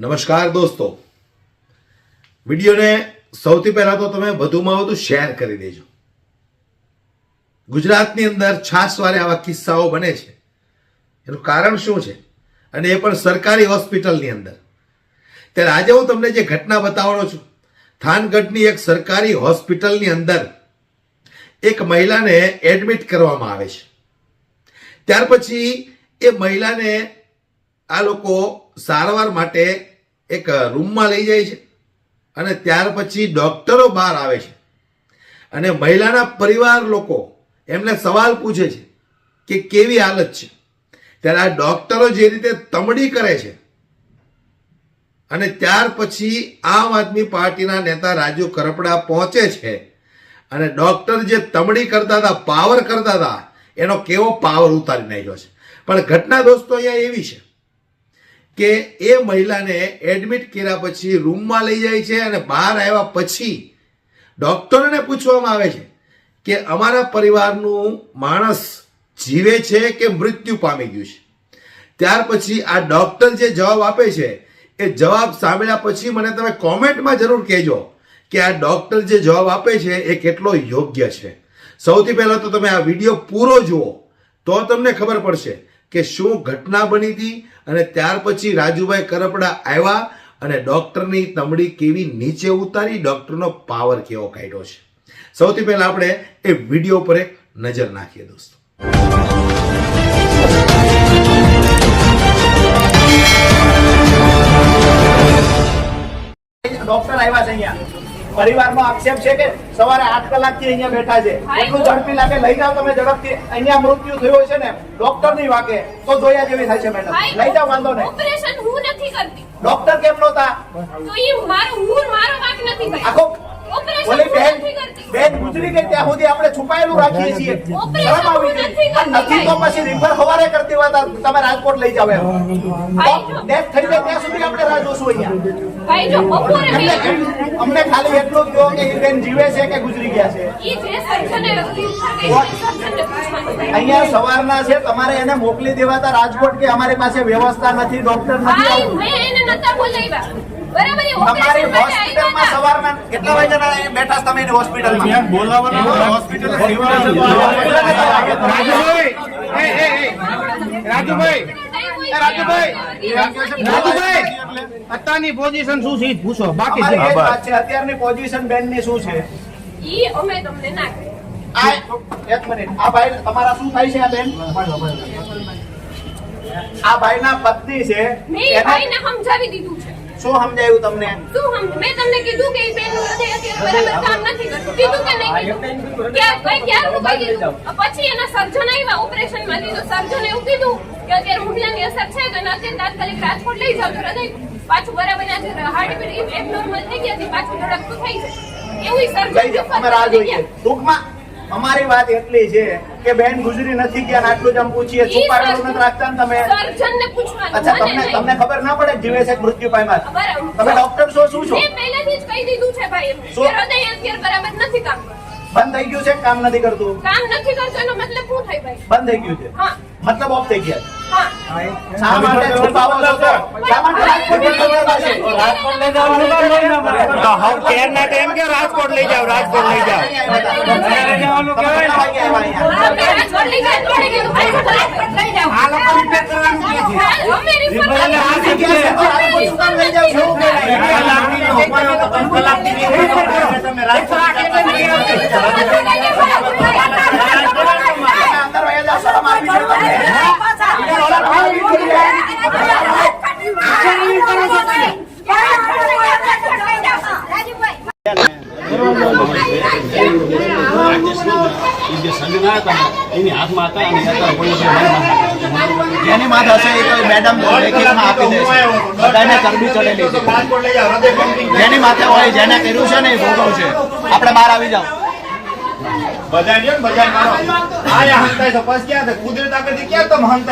નમસ્કાર દોસ્તો. વિડીયોને સૌથી પહેલા તો તમે વધુમાં વધુ શેર કરી દેજો. ગુજરાતની અંદર છાસવારે આવા કિસ્સાઓ બને છે. એનું કારણ શું છે? અને એ પણ સરકારી હોસ્પિટલની અંદર. ત્યારે આજે હું તમને જે ઘટના બતાવવાનો છું, થાનગઢની એક સરકારી હોસ્પિટલની અંદર એક મહિલાને એડમિટ કરવામાં આવે છે. ત્યાર પછી એ મહિલાને આ લોકો સારવાર માટે એક રૂમમાં લઈ જાય છે અને ત્યાર પછી ડોક્ટરો બહાર આવે છે. અને મહિલાના પરિવાર લોકો એમને સવાલ પૂછે છે કે કેવી હાલત છે? ત્યારે આ ડોક્ટરો જે રીતે તમડી કરે છે અને ત્યાર પછી આમ આદમી પાર્ટીના નેતા રાજુ કરપડા પહોંચે છે અને ડોક્ટર જે તમડી કરતા હતા, પાવર કરતા હતા, એનો કેવો પાવર ઉતારી નાખ્યો છે. પણ ઘટના દોસ્તો અહીંયા એવી છે કે એ મહિલાને એડમિટ કર્યા પછી રૂમમાં લઈ જાય છે અને બહાર આવ્યા પછી ડૉક્ટરોને પૂછવામાં આવે છે કે અમારા પરિવારનું માણસ જીવે છે કે મૃત્યુ પામી ગયું છે? ત્યાર પછી આ ડોક્ટર જે જવાબ આપે છે, એ જવાબ સાંભળ્યા પછી મને તમે કોમેન્ટમાં જરૂર કહેજો કે આ ડોક્ટર જે જવાબ આપે છે, એ કેટલો યોગ્ય છે. સૌથી પહેલાં તો તમે આ વીડિયો પૂરો જુઓ, તો તમને ખબર પડશે કે શું ઘટના બની હતી અને ત્યાર પછી રાજુભાઈ કરપડા આવ્યા અને ડૉક્ટરની તમડી કેવી નીચે ઉતારી ડૉક્ટરનો પાવર કેવો કાઢ્યો છે. સૌથી પહેલા આપણે એ વીડિયો પર એક નજર નાખીએ દોસ્તો. ડોક્ટર આવ્યા છે અહીંયા. પરિવારનો આક્ષેપ છે કે સવારે આઠ કલાકથી અહીંયા બેઠા છે. એટલું ઝડપી લાગે લઈ જાઓ તમે ઝડપથી. અહીંયા મૃત્યુ થયો છે ને ડોક્ટરની વાકે તો જોયા જેવી થાય છે મેડમ. લઈ જાઓ વાંધો નહીં. ઓપરેશન હું નથી કરતી. ડોક્ટર કેમ નહોતા? તો ઈ મારો હું મારો વાંક નથી ભાઈ. આખો ઓપરેશન ઓલી બેન બેન ગુજરી ગઈ ત્યાં સુધી છુપાયેલું રાખીએ છીએ. શરમ આવી જોઈએ. નથી કરતી પણ નથી તો પછી રિફર સવારે કરતી હોય તમે રાજકોટ લઈ જાવ એમ. ડેથ થઈ જાય ત્યાં સુધી આપણે રાહ જોશું અહીંયા. ભાઈ જો બપોરે એમને મેં અમને ખાલી એટલું જ કહો કે એ બેન જીવે છે કે ગુજરી ગયા છે. અહીંયા સવારના છે તમારે એને મોકલી દેવાતા રાજકોટ કે અમારી પાસે વ્યવસ્થા નથી ડોક્ટર નથી તમારી હોસ્પિટલમાં સવારના કેટલા વાગ્યાના બેઠા છો તમે હોસ્પિટલ હોસ્પિટલમાં રાજુભાઈ એ રાજુભાઈ રાજુભાઈ. અત્યારની પોઝિશન શું છે? પૂછો. બાકી છે. વાત છે. અત્યારની પોઝિશન બેનની શું છે? ઈ અમે તમને ના આ એક મિનિટ. આ ભાઈ તમારા શું થાય છે આ બેન? આ ભાઈના પત્ની છે. એને ભાઈને સમજાવી દીધું છે. શું સમજાયું તમને? શું હમ- મેં તમને કીધું કે બેનનું હૃદય અત્યારે બરાબર કામ નથી કરતું. કીધું કે નહીં કીધું. ક્યાં કઈ ક્યારનું કહી દીધું પછી એના સર્જન આવ્યા ઓપરેશનમાંથી તો સર્જન એવું કીધું કે અત્યારે હુમલાની અસર છે તો અત્યારે તાત્કાલિક રાજકોટ લઈ જાવ હૃદય પાછું બરાબર આજે હાર્ટબીટ એબનોર્મલ થઈ ગયા પાછું ધડકતું થઈ જાય. એવું સર્જન લઈ જાઓ અમે રાહ જોઈએ. ટૂંકમાં અમારી વાત એટલી છે કે બેન ગુજરી નથી ગયા આટલું જ આમ પૂછીએ. છુપાયેલું નથી રાખતા તમે. અચ્છા તમને તમને ખબર ના પડે જીવે છે મૃત્યુ પામ્યા? તમે ડોક્ટર છો શું છો? પહેલેથી જ કહી દીધું છે ભાઈ કે હૃદય અત્યારે બરાબર નથી કામ કરતું. બંધ થઈ ગયું છે? કામ નથી કરતું? કામ નથી કરતું એનો મતલબ શું થાય ભાઈ? બંધ થઈ ગયું છે? હા. મતલબ ઓફ થઈ ગયા હા શા માટે છુપાવો છો તો? શા માટે રાજકોટ લઈ જવા છે? તો હવે કેરના ટાઈમ કે રાજકોટ લઈ જાવ રાજકોટ લઈ જાવ તમે કેટલા વાગે આવ્યા અહીંયા? આપણે રાજકોટ લઈ જાય તો વળી કીધું, ભાઈ, રાજકોટ લઈ જાઓ. આ લોકો રિપેર કરવાનું કહે છે. હા, અમે refer એટલે આ કરીએ. જગ્યાએ તો રાજકોટ શું કામ લઈ જાવ છો? તમે અંદર વહી જાઓ, શરમ આવી છે તમને? જેની માથે હશે એ તો મેડમ લેખિતમાં આપી દેશે બધાને ચરબી ચડેલી છે. જેની માથે હોય જેને કર્યું છે ને એ ભોગવ છે આપણે બહાર આવી જાઓ.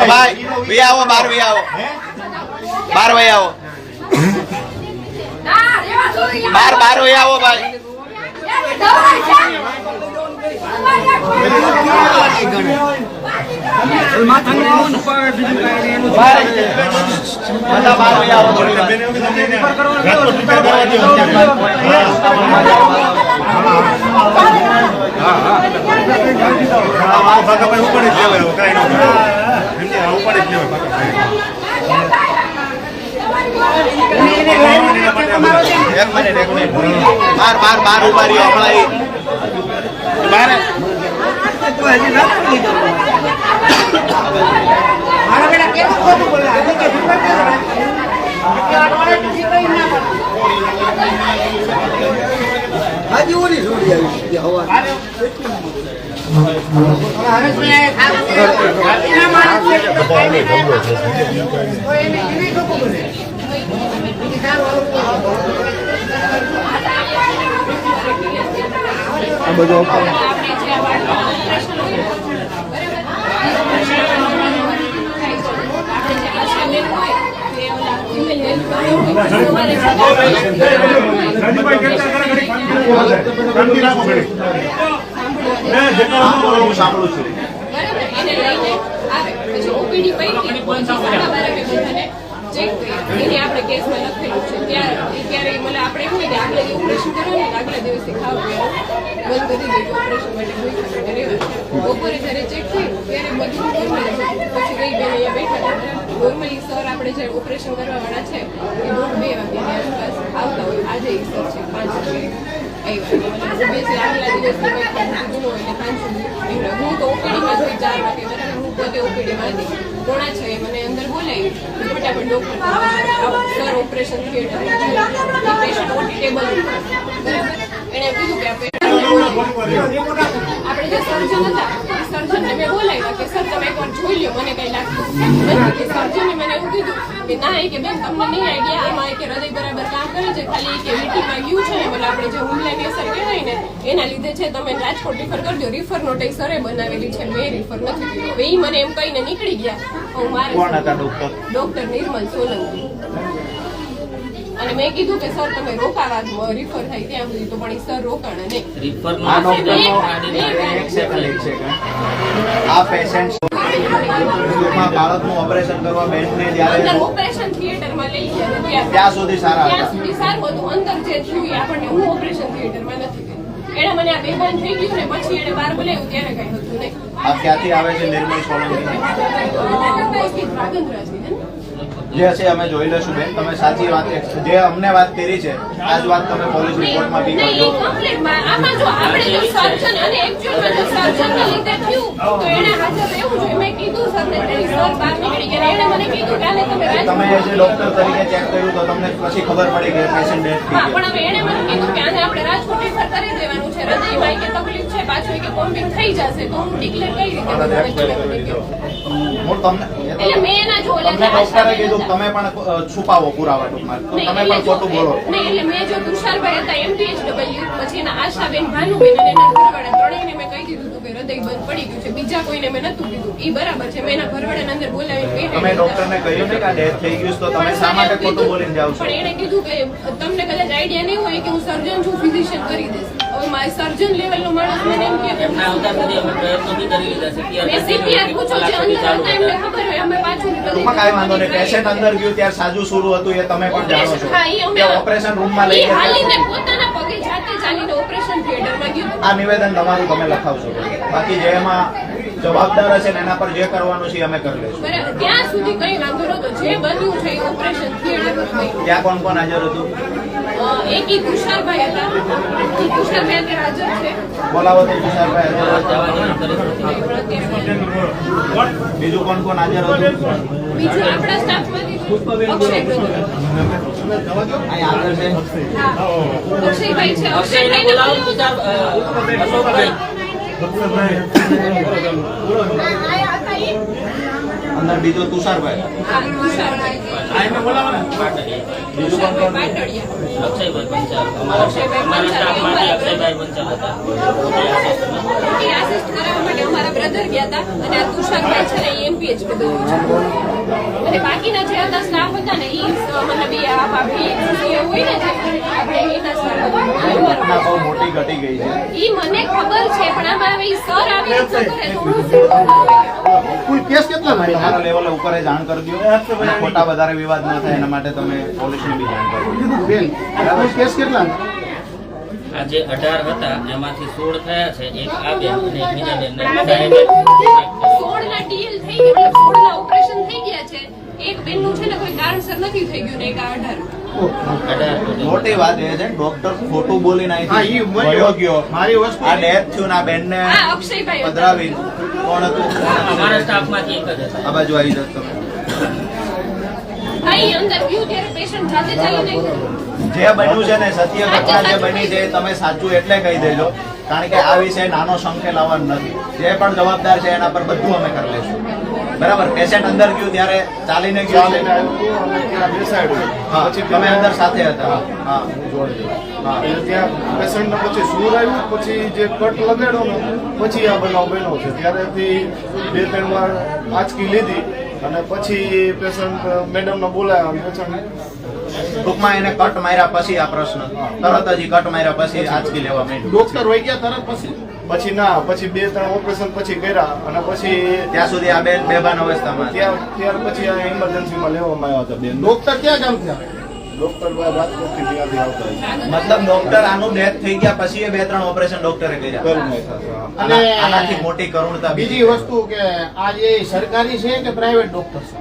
ભાઈ વી આવો મારો વી આવો. આવો. રેવા દો, યાર. બહાર બહાર વહી આવો ભાઈ. દવા આવો બાર વહી આવો મિનિટ એક મિનિટ બાર બાર બાર ઊભા રહ્યો હમણાં ઈ- બાર આપણે જે આ ઓપરેશન હોય ને, જે ઓલા બોલો? એને લઈને આવે. પછી OPD પૈકી પછી સાડા બાર વાગે બધાને check કરીએ. એને આપણે કેસમાં લખેલું છે. ત્યારે- ત્યારે મને એવું હોય કે આગલા દિવસે operation કરવાનું ને આગલા દિવસે ખાવા પીવાનું બંધ ઘણી દીધું. રાખો માટે કોઈ ખાવા રહેવા. બપોરે જ્યારે ચેક થયું, ત્યારે બધું નોર્મલ. પછી ગઈ બેન અહીંયા બેઠા હતા. Normally સર આપણે જે ઓપરેશન કરવા વાળા છે એ દોઢ બે આસપાસ આવતા હોય. આજે સર છે પાંચ વાગે હું તો ઓપીડીમાં જ ચાર વાગે બરાબર હું પોતે ઓપીડીમાં હતી પોણા છ મને અંદર ફટાફટ doctor operation theatre patient OT બરાબર એણે કીધું કે આપણે જે સર્જન હતા સર્જનને મેં બોલાવ્યા કે સર તમે એકવાર જોઈ લ્યો મને કઈ લાગતું કે સર્જને મને એવું કીધું કે ના એ કે બેન તમને નહીં આઈડિયા આમાં કે હૃદય બરાબર કામ કરે છે ખાલી એ કે વીટીમાં ગયું છે ને આપણે જે હુમલાની અસર કહેવાય ને એના લીધે છે તમે રાજકોટ રિફર કરજો રિફર નોટ એ સરે બનાવેલી છે મેં રિફર નથી કર્યું. હવે ઈ મને એમ કહીને નીકળી ગયા. હું મારે ડોક્ટર નિર્મલ સોલંકી. અને મેં કીધું કે સર તમે રોકાવા રિફર થાય ત્યાં સુધી તો પણ સર રોકાણ એક સેકન્ડ આ પેશન્ટમાં બાળકનું ઓપરેશન કરવા બેનને અંદર જ્યારે ઓપરેશન થિયેટરમાં લઈ ગયા ત્યાં સુધી સારા ત્યાં સુધી સારું હતું. અંદર જે થયું આપણને હું ઓપરેશન થિયેટરમાં નથી એને મને આ બેભાન થઈ ગયું ને પછી એને બહાર બોલાવ્યું ત્યારે કઈ હતું નહીં. આ ક્યાંથી આવે છે નિર્મલ સોલંકી? જે છે અમે જોઈ લેશું બેન તમે સાચી વાત જે અમને વાત કરી છે આ જ વાત તમે પોલીસ રિપોર્ટમાં બી કરજો ગયા. તમે જે ડોક્ટર તરીકે ચેક કર્યું તો તમને પછી ખબર પડી કે પેશન્ટ ડેથ થઈ પણ હવે એણે મને કીધું કે આને આપણે રાજકોટ refer કરી દેવાનું છે. હૃદયમાં કે તકલીફ છે, પાછું કે pumping થઈ જશે, તો હું declare કઈ રીતે કરું? મને ખબર પડી ગઈ. હું તમને એટલે મેં એના જો ઓલા તમને ડોક્ટરે કીધું તમે પણ છુપાવો પુરાવા ટૂંકમાં. તો તમે પણ ખોટું બોલો. નહીં, એટલે મેં જો તુષારભાઈ હતા MPHW, પછી એના આશાબેન, ભાનુબેન અને એના ઘરવાળા ત્રણેયને મેં કહી દીધું હતું કે હૃદય બંધ પડી ગયું છે. બીજા કોઈને મેં નતું કીધું. ઈ બરાબર છે. મેં એના ઘરવાળાને અંદર બોલાવીને કહી તમે ડોક્ટરને કહ્યું ને કે આ ડેથ થઈ ગયું છે તો તમે પણ શા માટે ખોટું બોલીને જાવ છો? પણ એણે કીધું કે તમને કદાચ આઈડિયા નહીં હોય કે હું સર્જન છું ફિઝિશિયન કરી દઈશ. હવે મારે સર્જન લેવલનો માણસ મને એમ કે છે. મેં પૂછો? જે અંદર હતા એમને ખબર અમે કાંઈ વાંધો નહીં. પેશન્ટ અંદર ગયું ત્યારે સાજુ શરૂ હતું એ તમે પણ જાણો છો. કે ઓપરેશન રૂમમાં લઈ પોતાના પગે જાતે ચાલીને ઓપરેશન થિયેટરમાં ગયું. આ નિવેદન તમારું તમે લખાવશો. બાકી જે એમાં જવાબદાર હશે ને એના પર જે કરવાનું છે અમે કરી લઈશું. ત્યાં સુધી કઈ વાંધો નતો જે બન્યું છે ઓપરેશન ત્યાં કોણ કોણ હાજર હતું? એક ઈ તુષારભાઈ હતા. ઈ અત્યારે હાજર છે. બોલાવો તો તુષારભાઈ હાજર પણ બીજું કોણ કોણ હાજર હતું? બીજું આપણા સ્ટાફમાંથી અક્ષય છે. અક્ષયભાઈ અંદર બીજો તુષારભાઈ કરાવવા માટે અમારા બ્રધર ગયા હતા અને આ તુષારભાઈ છે ને એમપીએચ મોટી ઘટી ગઈ છે. ઈ મને ખબર છે પણ આમાં સર આવી રીતે કરે. તો હું શું કરું? કુલ કેસ કેટલા તમારી લેવલે ઉપર જાણ કરી દો ખોટા વધારે વિવાદ ના થાય એના માટે તમે પોલીસને બી જાણ કરો. બેન કેસ કેટલા આ જે અઢાર હતા એમાંથી સોળ થયા છે એક આ બેન અને એક બીજા બેન સોળ ના ડીએલ થઈ ગયું સોળ ના ઓપરેશન થઈ ગયા છે એક બેનનું છે ને કોઈ કારણસર નથી થઈ ગયું ને એક અઢાર. અઢાર મોટી વાત એ છે ડોક્ટર ખોટું બોલીને હા, ઈ અહીંથી મારી વયો ગયો. મારી વસ્તુ આ ડેથ થયું આ બેનને આ અક્ષયભાઈ પધરાવી. કોણ હતું? અમારા સ્ટાફમાંથી એક જ આ બાજુ આવી જાવ તમે. અંદર ગયું ત્યારે પેશન્ટ જાતે ચાલીને જે બન્યું છે ને સત્ય ઘટના જે બની છે એ તમે સાચું એટલે કહી દેજો. કારણ કે આ વિષય નાનો સંકેલ આવવાનો નથી. જે પણ જવાબદાર છે એના પર બધું અમે કરી લઈશું. બરાબર પેશન્ટ અંદર ગયું ત્યારે ચાલીને ગયું બેસાડ્યો. હા તમે અંદર સાથે હતા. હા હા. એટલે ત્યાં પેશન્ટને પછી સૂર આવ્યું પછી જે કટ લગાડ્યો ને પછી આ બનાવ બન્યો છે. ત્યારેથી બે ત્રણ વાર આંચકી લીધી અને પછી પેશન્ટ મેડમને બોલાયા પેશન્ટ ટૂંકમાં એને કટ માર્યા પછી આ પ્રશ્ન. તરત જ કટ માર્યા પછી આંચકી લેવા માંડ્યું. ડોક્ટર હોય ગયા તરત પછી? પછી ના પછી બે ત્રણ ઓપરેશન પછી કર્યા અને પછી ત્યાં સુધી આ બેન બેભાન અવસ્થામાં ત્યાં ત્યાર પછી આ ઇમરજન્સીમાં લેવામાં આવ્યા હતા બેન. ડોક્ટર ક્યાં ગામ થયા? ડોક્ટર રાજકોટથી ત્યાંથી આવતા મતલબ ડોક્ટર આનું ડેથ થઈ ગયા પછી એ બે ત્રણ ઓપરેશન ડોક્ટરે કર્યા. કરી અને આનાથી મોટી કરુણતા બીજી વસ્તુ કે આ જે સરકારી છે કે પ્રાઇવેટ ડોક્ટર છે?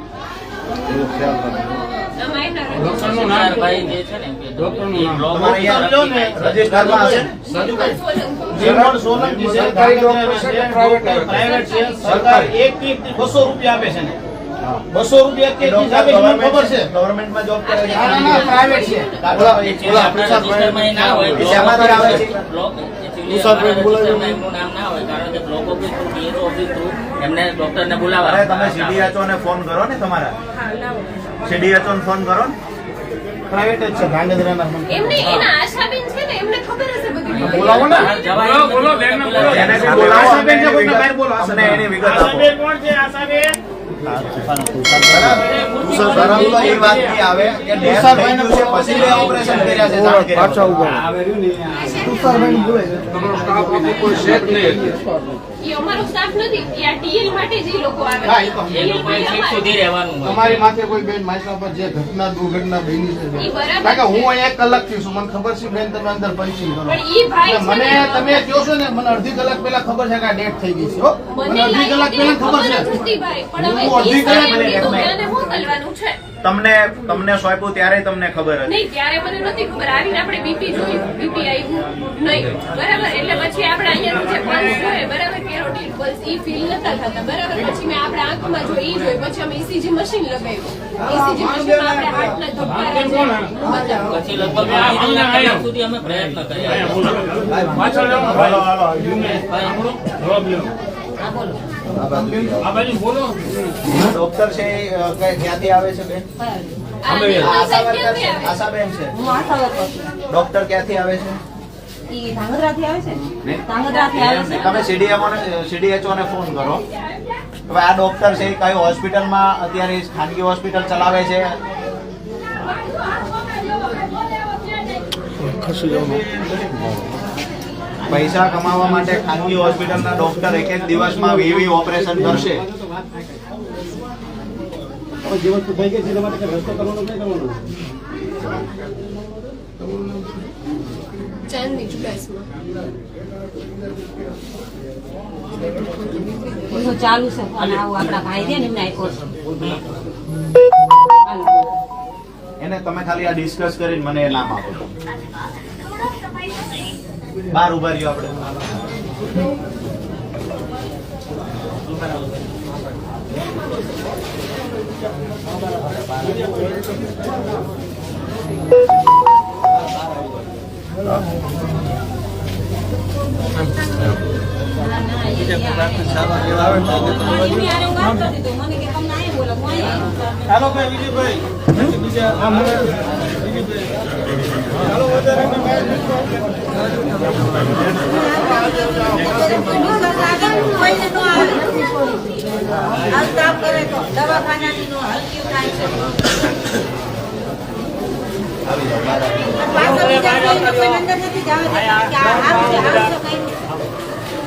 બસો રૂપિયા આપે છે ને? બસો રૂપિયા એક એક ડોક્ટર આપે છે મને ખબર છે. ગવર્મેન્ટમાં જોબ કરે છે? ના, પ્રાઇવેટ છે. એમનું એમને બોલાવવા. તમે સીડીએચઓ ને ફોન કરો ને તમારા. સીડીએચઓ ને ફોન કરો પ્રાઇવેટ જ છે મંત્રી. એમને એના આશાબેન છે ને એમને ખબર હશે બધી બોલાવો ને. બોલો બોલો બેન ડોક્ટરને એને બી આશાબેન બોલાવો, આશાબેન છે, કોઈને બહાર બોલો, અમને એની વિગત આપો. આશાબેન કોણ છે આશાબેન? આવે કે ઓપરેશન કર્યા છે અમારો સ્ટાફ નથી આ ટીએલ માટે જ લોકો આવે તમારી માથે કોઈ બેન માથા પર જે ઘટના દુર્ઘટના બની છે કારણ કે હું અહીંયા એક કલાકથી છું મને ખબર છે બેન તમે અંદર કરો. છે મને તમે કહો છો ને મને અડધી કલાક પહેલા ખબર છે કે આ ડેટ થઈ ગઈ છે હો. મને અડધી કલાક પહેલા ખબર હું અડધી કલાક મોકલવાનું છે. તમને તમને સોંપ્યું ત્યારે તમને ખબર હતી. નહીં ત્યારે મને નથી ખબર. આવીને આપણે બીપી જોયું બીપી આવ્યું નહીં. બરાબર? એટલે પછી આપણે અહીંયા જે પલ્સ જોઈએ બરાબર? કેરોટીન પલ્સ ઈ ફીલ નતા થતા. બરાબર? પછી મેં આપણે આંખમાં જો ઈ જોઈ પછી અમે ઈસીજી મશીન લગાવ્યું. ઈસીજી મશીનમાં આપણે હાર્ટના ધબકારા છે પછી લગભગ સુધી અમે પ્રયત્ન કર્યા. હાલો હાલો પ્રોબ્લેમ છે એ, ક્યાંથી આવે છે બેન? આ નિર્મલ આશા સાહેબ વર્કર છે ક્યાંથી આવે? આશાબેન છે. હું આશા છું. ડોક્ટર ક્યાંથી આવે છે? ઈ ધાંગધ્રાથી આવે છે? ને? ધાંગધ્રાથી આવે છે? તમે સીડીએચઓ ને ફોન કરો. હવે આ ડોક્ટર છે કઈ હોસ્પિટલમાં અત્યારે ખાનગી હોસ્પિટલ ચલાવે છે? પૈસા કમાવા માટે ખાનગી હોસ્પિટલના ડોક્ટર એક એક દિવસમાં વીવી ઓપરેશન કરશે. ચાંદની ચુડાસમાં તો ચાલુ છે અને આવું આપણા ભાઈ છે ને એમને આપ્યો એને તમે ખાલી આ ડિસ્કસ કરીને મને એ નામ આપો. બાર ઊભા રહ્યો આપણે એમની હારે હું વાત કરતી તો મને કે તમને અહીંયા બોલાવો, હું અહીંયા. ચાલો ભાઈ વિજયભાઈ બીજા. હાલ બીજા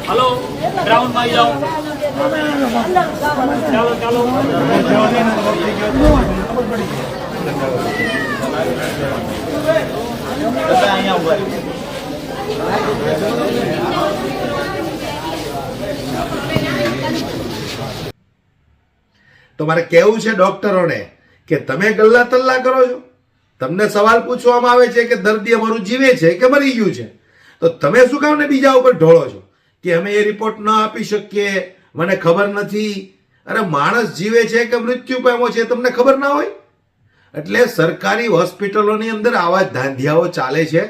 હલો ગ્રાઉન્ડમાં જાઓ ચાલો ચાલો બધા અહીંયા ઊભા. તો મારે કહેવું છે ડોક્ટરોને કે તમે ગલ્લા તલ્લા કરો છો? તમને સવાલ પૂછવામાં આવે છે કે દર્દી અમારું જીવે છે કે મરી ગયું છે? તો તમે શું કામ ને બીજા ઉપર ઢોળો છો? કે અમે એ રિપોર્ટ ન આપી શકીએ, મને ખબર નથી. અરે માણસ જીવે છે કે મૃત્યુ પામ્યો છે તમને ખબર ના હોય? એટલે સરકારી હોસ્પિટલોની અંદર આવા ધાંધિયાઓ ચાલે છે.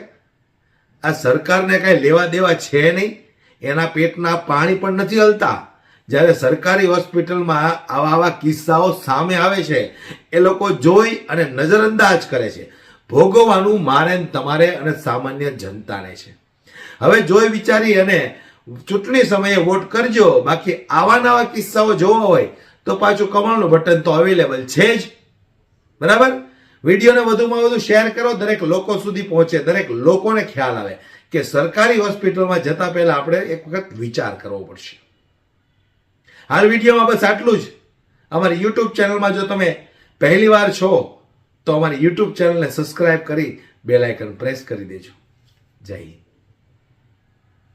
આ સરકારને કાંઈ લેવા દેવા છે નહીં. એના પેટના પાણી પણ નથી હલતા. જ્યારે સરકારી હોસ્પિટલમાં આવા આવા કિસ્સાઓ સામે આવે છે, એ લોકો જોઈ અને નજરઅંદાજ કરે છે. ભોગવવાનું મારે તમારે અને સામાન્ય જનતાને છે. હવે જોઈ વિચારી અને ચૂંટણી સમયે વોટ કરજો. બાકી આવા નવા કિસ્સાઓ જોવા હોય તો પાછું કમળનું બટન તો અવેલેબલ છે જ. બરાબર? વિડીયોને વધુમાં વધુ શેર કરો, દરેક લોકો સુધી પહોંચે, દરેક લોકોને ખ્યાલ આવે કે સરકારી હોસ્પિટલમાં જતા પહેલા આપણે એક વખત વિચાર કરવો પડશે. હાલ વિડીયોમાં બસ આટલું જ. અમારી યુટ્યુબ ચેનલમાં જો તમે પહેલી વાર છો, તો અમારી યુટ્યુબ ચેનલને સબસ્ક્રાઇબ કરી બેલાઇકન પ્રેસ કરી દેજો. જય હિન્દ.